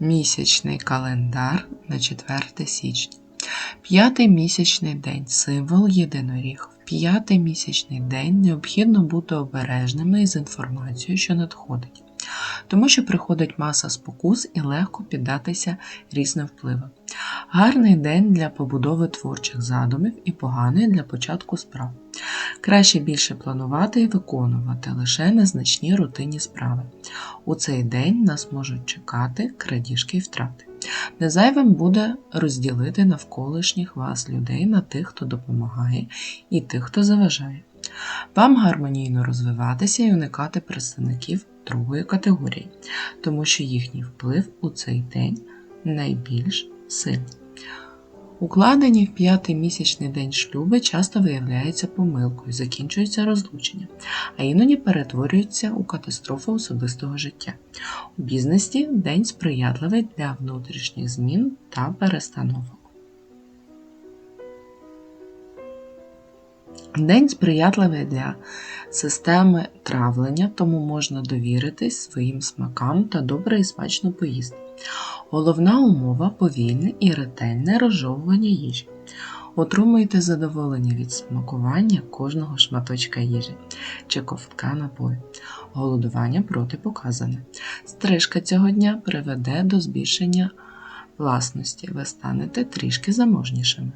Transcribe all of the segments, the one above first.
Місячний календар на 4 січня. П'ятий місячний день символ єдиноріг. В п'ятий місячний день необхідно бути обережними із інформацією, що надходить, тому що приходить маса спокус і легко піддатися різним впливам. Гарний день для побудови творчих задумів і поганий для початку справ. Краще більше планувати і виконувати лише незначні рутинні справи. У цей день нас можуть чекати крадіжки і втрати. Незайвим буде розділити навколишніх вас людей на тих, хто допомагає, і тих, хто заважає. Вам гармонійно розвиватися і уникати представників другої категорії, тому що їхній вплив у цей день найбільш сильний. Укладені в п'ятий місячний день шлюби часто виявляються помилкою, закінчуються розлучення, а іноді перетворюються у катастрофу особистого життя. У бізнесі день сприятливий для внутрішніх змін та перестановок. День сприятливий для системи травлення, тому можна довіритись своїм смакам та добре і смачно поїсти. Головна умова повільне і ретельне розжовування їжі. Отримуйте задоволення від смакування кожного шматочка їжі чи ковтка напою. Голодування протипоказане. Стрижка цього дня приведе до збільшення власності. Ви станете трішки заможнішими.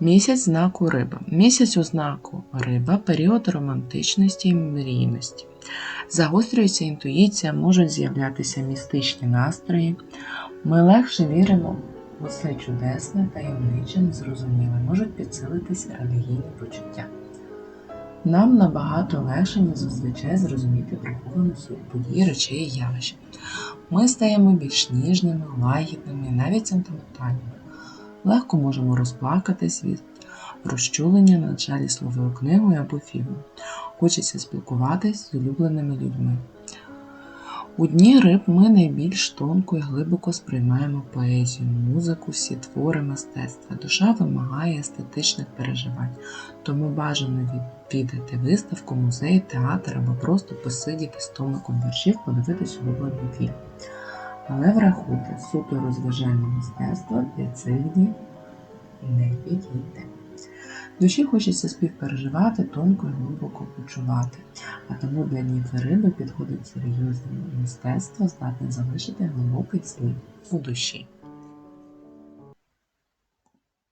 Місяць знаку риба. Місяць у знаку риба період романтичності і мрійності. Загострюється інтуїція, можуть з'являтися містичні настрої. Ми легше віримо в усе чудесне, таємниче, незрозуміле, можуть підсилитися релігійні почуття. Нам набагато легше ніж зазвичай зрозуміти приховану суть подій, речей і явищ. Ми стаємо більш ніжними, лагідними навіть сентиментальними. Легко можемо розплакатись від розчулення над жалісливою книгою або фільмом. Хочеться спілкуватись з улюбленими людьми. У дні риб ми найбільш тонко і глибоко сприймаємо поезію, музику, всі твори мистецтва. Душа вимагає естетичних переживань, тому бажано відвідати виставку, музей, театр або просто посидіти з томиком віршів, подивитись улюблений фільм. Але врахуйте, суто розважальне мистецтво для цих днів не підійде. Душі хочеться співпереживати, тонко і глибоко почувати, а тому для днів риби підходить серйозне мистецтво, здатне залишити глибокий слив у душі.